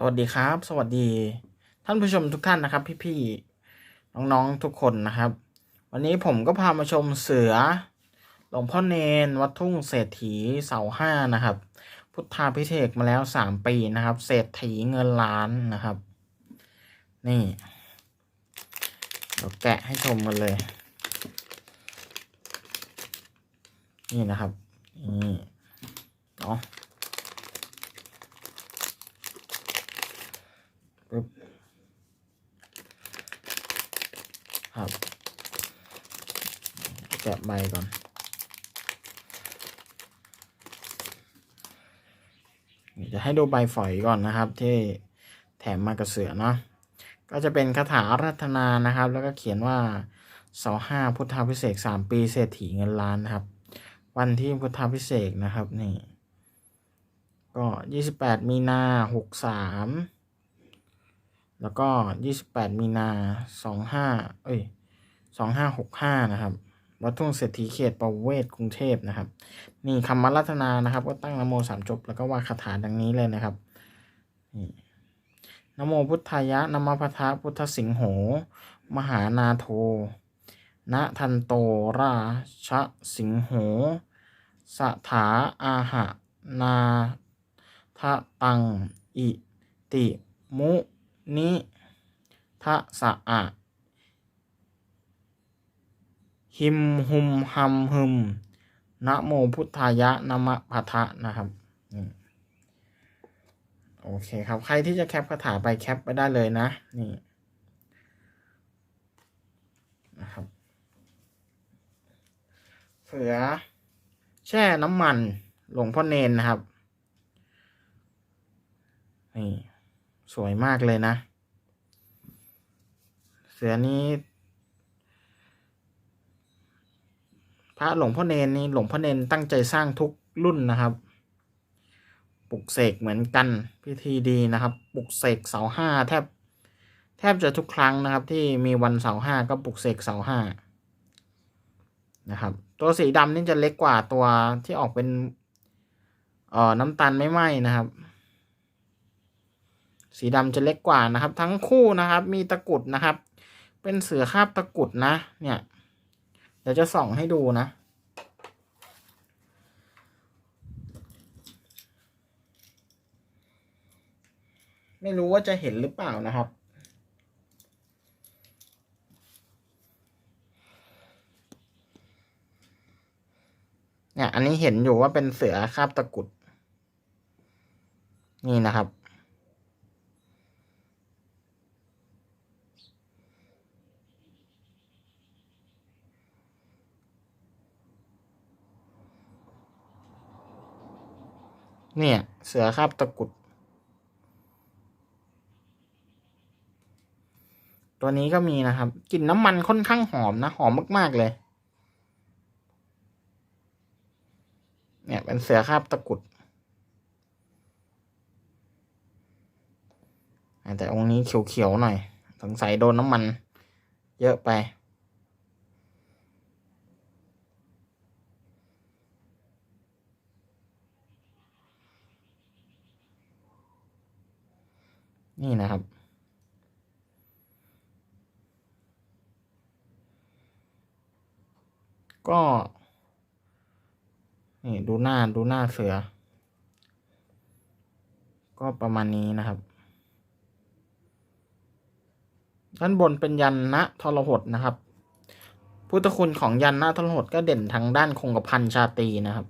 สวัสดีครับ สวัสดี ท่านผู้ชมทุกท่านนะครับ พี่ๆน้องๆทุกคนนะครับ วันนี้ผมก็พามาชมเสือหลวงพ่อเนน วัดทุ่งเศรษฐีเสาห้านะครับ พุทธาพิเศษกมาแล้วสามปีนะครับ เศรษฐีเงินล้านนะครับ นี่เดี๋ยวแกะให้ชมกันเลย นี่นะครับนี่เนาะ ครับแกะใบก่อน จะให้ดูใบฝอยก่อนนะครับที่แถมมากับเสือเนาะก็จะเป็นคาถารัตนานะครับ แล้วก็เขียนว่าเสาห้าพุทธาพิเศษสามปีเศรษฐีเงินล้านนะครับ วันที่พุทธาพิเศษนะครับนี่ก็ยี่สิบแปดมีนาหกสาม แล้วก็ยี่สิบแปดมีนาสองห้าเอ้ยสองห้าหกห้านะครับ วัดทุ่งเศรษฐีเขตประเวศกรุงเทพนะครับ นี่คำมัรัตนานะครับ ก็ตั้งนโมสามจบ แล้วก็ว่าคาถาดังนี้เลยนะครับ นี่นโมพุทธายะนมพัทะพุทธสิงโห มหานาโทนะทันโตราชสิงโห สถาอาหะนาทะตัง อิติมุ นิทะสะอะหิมหุมหัมหึมนะโมพุทธายะนมะพัทะนะครับโอเคครับ ใครที่จะแคปคาถาไปแคปไปได้เลยนะ นี่นะครับเสือแช่น้ำมันหลวงพ่อเนนนะครับ นี่ สวยมากเลยนะ เสือนี้พระหลวงพ่อเนนนี่หลวงพ่อเนนตั้งใจสร้างทุกรุ่นนะครับ ปลุกเสกเหมือนกันพิธีดีนะครับ ปลุกเสกเสาห้าแทบ แทบจะทุกครั้งนะครับ ที่มีวันเสาห้าก็ปลุกเสกเสาห้านะครับ ตัวสีดำนี่จะเล็กกว่าตัวที่ออกเป็นเอ่อน้ำตาลไม่ไหมนะครับ สีดำจะเล็กกว่านะครับ ทั้งคู่นะครับ มีตะกุดนะครับ เป็นเสือคาบตะกุดนะ เนี่ย เดี๋ยวจะส่องให้ดูนะ ไม่รู้ว่าจะเห็นหรือเปล่านะครับเนี่ยอันนี้เห็นอยู่ว่าเป็นเสือคาบตะกุด นี่นะครับ เนี่ย เสือคาบตะกุด ตัวนี้ก็มีนะครับกลิ่นน้ำมันค่อนข้างหอมนะ หอมมากๆเลย เนี่ยเป็นเสือคาบตะกุดแต่องค์นี้เขียวๆหน่อย สงสัยโดนน้ำมัน เยอะไป นี่นะครับ ก็นี่ดูหน้าดูหน้าเสือ ก็ประมาณนี้นะครับ ด้านบนเป็นยันนะทรหดนะครับ พุทธคุณของยันนะทรหดก็เด่นทางด้านคงกระพันชาตีนะครับ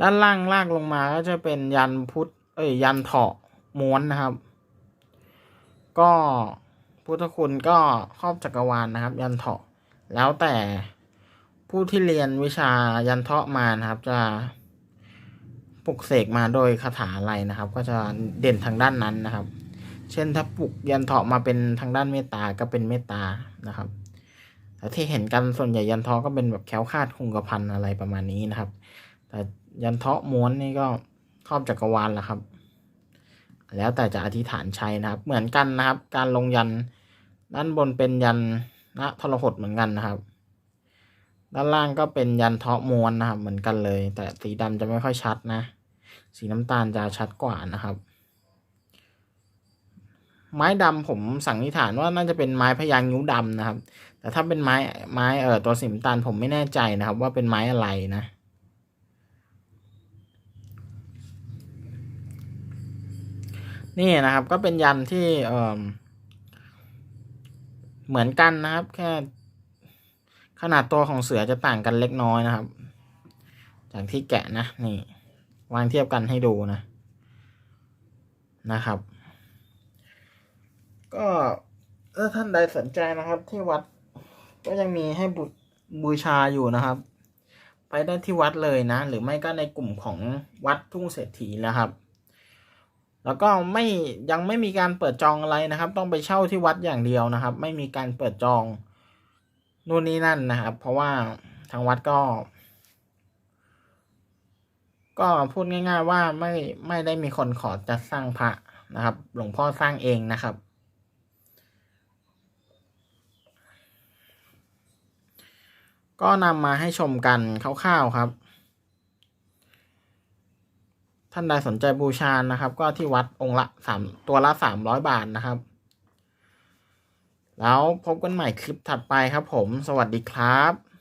ด้านล่างลากลงมาก็จะเป็นยันพุทธเอ้ยยันเถาะ ม้วนนะครับ ก็พุทธคุณก็ครอบจักรวาลนะครับ ยันเถาะ แล้วแต่ผู้ที่เรียนวิชายันเถาะมานะครับ จะปลุกเสกมาโดยคาถาอะไรนะครับ ก็จะเด่นทางด้านนั้นนะครับ เช่นถ้าปลุกยันเถาะมาเป็นทางด้านเมตตาก็เป็นเมตตานะครับแต่ที่เห็นกันส่วนใหญ่ยันเถาะก็เป็นแบบแคล้วคาดคงกระพันอะไรประมาณนี้นะครับ แต่ยันเถาะม้วนนี่ก็ครอบจักรวาลแหละครับ แล้วแต่จะอธิษฐานใช้นะครับ เหมือนกันนะครับ การลงยันด้านบนเป็นยันนะทรหดเหมือนกันนะครับ ด้านล่างก็เป็นยันเทาะม้วนนะครับ เหมือนกันเลย แต่สีดำจะไม่ค่อยชัดนะ สีน้ำตาลจะชัดกว่านะครับ ไม้ดำผมสันนิษฐานว่าน่าจะเป็นไม้พยางนิ้วดำนะครับ แต่ถ้าเป็นไม้ไม้เอ่อตัวสีน้ำตาลผมไม่แน่ใจนะครับ ว่าเป็นไม้อะไรนะ นี่นะครับก็เป็นยันที่เอ่อเหมือนกันนะครับ แค่ ขนาดตัวของเสือจะต่างกันเล็กน้อยนะครับ จากที่แกะนะนี่ วางเทียบกันให้ดูนะนะครับ ก็ถ้าท่านใดสนใจนะครับ ที่วัดก็ยังมีให้บูบูชาอยู่นะครับ ไปได้ที่วัดเลยนะ หรือไม่ก็ในกลุ่มของวัดทุ่งเศรษฐีนะครับ แล้วก็ไม่ยังไม่มีการเปิดจองอะไรนะครับ ต้องไปเช่าที่วัดอย่างเดียวนะครับ ไม่มีการเปิดจองนู่นนี่นั่นนะครับ เพราะว่าทางวัดก็ ก็พูดง่าย ๆ ว่าไม่ไม่ได้มีคนขอจะสร้างพระนะครับ หลวงพ่อสร้างเองนะครับ ก็นำมาให้ชมกันคร่าวๆครับ ท่านใดสนใจบูชานะครับ ก็ที่วัดองค์ละสามตัวละสามร้อยบาทนะครับ แล้วพบกันใหม่คลิปถัดไปครับผม สวัสดีครับ